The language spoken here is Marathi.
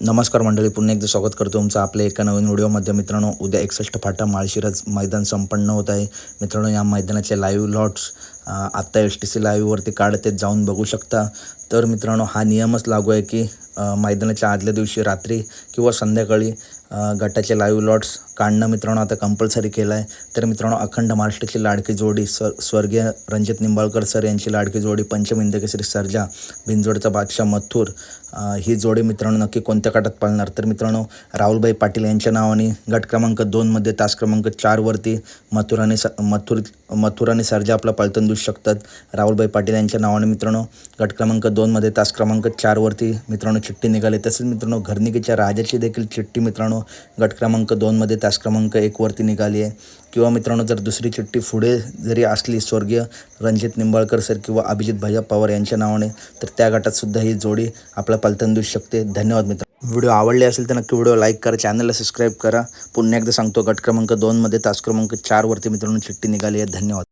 नमस्कार मंडळी पुन्हा एकदा स्वागत करतो तुमचं आपल्या एका नवीन व्हिडिओमध्ये. मित्रांनो उद्या एकसष्ट फाटा माळशिरज मैदान संपन्न होत आहे. मित्रांनो या मैदानाचे लाईव्ह लॉट्स आत्ता एस टी सी लाईव्हवरती काढते जाऊन बघू शकता. तर मित्रांनो हा नियमच लागू आहे की मैदानाच्या आदल्या दिवशी रात्री किंवा संध्याकाळी गटाचे लाईव्ह लॉट्स काढणं मित्रांनो आता कंपल्सरी केलं आहे तर मित्रांनो अखंड महाराष्ट्राची लाडकी जोडी स्व स्वर्गीय रणजित निंबाळकर सर यांची लाडकी जोडी पंचमिंदकेसरी सर्जा भिंजोडचा बादशाह मथुर ही जोडी मित्रांनो नक्की कोणत्या गटात पाळणार तर मित्रांनो राहुलभाई पाटील यांच्या नावाने गट क्रमांक दोनमध्ये तास क्रमांक चारवरती मथुर आणि स मथुर मथुर आणि सर्जा आपला पलतन देऊ शकतात. राहुलभाई पाटील यांच्या नावाने मित्रांनो गट क्रमांक दोनमध्ये तास क्रमांक चारवरती मित्रांनो चिठ्ठी निघाली. तसेच मित्रांनो घरनिकीच्या राजाची देखील चिठ्ठी मित्रांनो गट क्रमांक दोनमध्ये तास क्रमांक एकवरती निघाली आहे. किंवा मित्रांनो जर दुसरी चिठ्ठी पुढे जरी असली स्वर्गीय रणजित निंबाळकर सर किंवा अभिजित भैया पवार यांच्या नावाने तर त्या गटातसुद्धा ही जोडी आपला पलतन देऊ शकते. धन्यवाद मित्र व्हिडिओ आवडले असेल तर नक्की व्हिडिओ लाईक करा चॅनलला सबस्क्राईब करा. पुन्हा एकदा सांगतो गट क्रमांक दोनमध्ये तास क्रमांक चारवरती मित्रांनो चिठ्ठी निघाली आहे. धन्यवाद.